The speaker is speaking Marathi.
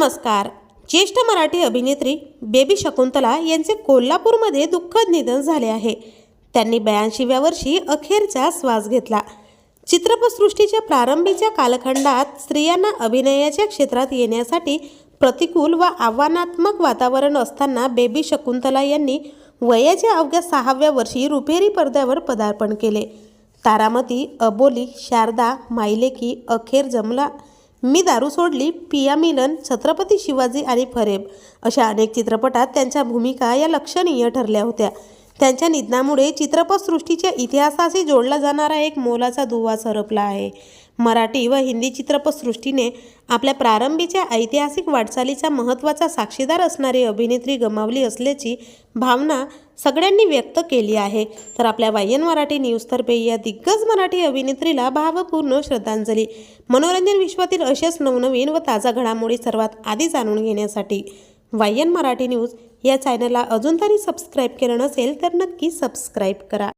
नमस्कार. ज्येष्ठ मराठी अभिनेत्री बेबी शकुंतला यांचे कोल्हापूरमध्ये दुःखद निधन झाले आहे. त्यांनी ब्याऐंशीव्या वर्षी अखेरचा श्वास घेतला. चित्रपटसृष्टीच्या प्रारंभीच्या कालखंडात स्त्रियांना अभिनयाच्या क्षेत्रात येण्यासाठी प्रतिकूल व आव्हानात्मक वातावरण असताना बेबी शकुंतला यांनी वयाच्या अवघ्या सहाव्या वर्षी रुपेरी पडद्यावर पदार्पण केले. तारामती अबोली शारदा मायलेकी अखेर जमला मी दारू सोडली पिया मिलन छत्रपती शिवाजी आणि फरेब अशा अनेक चित्रपटात त्यांच्या भूमिका या लक्षणीय ठरल्या होत्या. त्यांच्या निधनामुळे चित्रपटसृष्टीच्या इतिहासाशी जोडला जाणारा एक मोलाचा दुवा सरपला आहे. मराठी व हिंदी चित्रपटसृष्टीने आपल्या प्रारंभीच्या ऐतिहासिक वाटचालीचा महत्त्वाचा साक्षीदार असणारी अभिनेत्री गमावली असल्याची भावना सगळ्यांनी व्यक्त केली आहे. तर आपल्या वायन मराठी न्यूजतर्फे या दिग्गज मराठी अभिनेत्रीला भावपूर्ण श्रद्धांजली. मनोरंजन विश्वातील अशाच नवनवीन व ताजा घडामोडी सर्वात आधी जाणून घेण्यासाठी वायन मराठी न्यूज या चॅनलला अजून तरी सबस्क्राईब केलं नसेल तर नक्की सबस्क्राईब करा.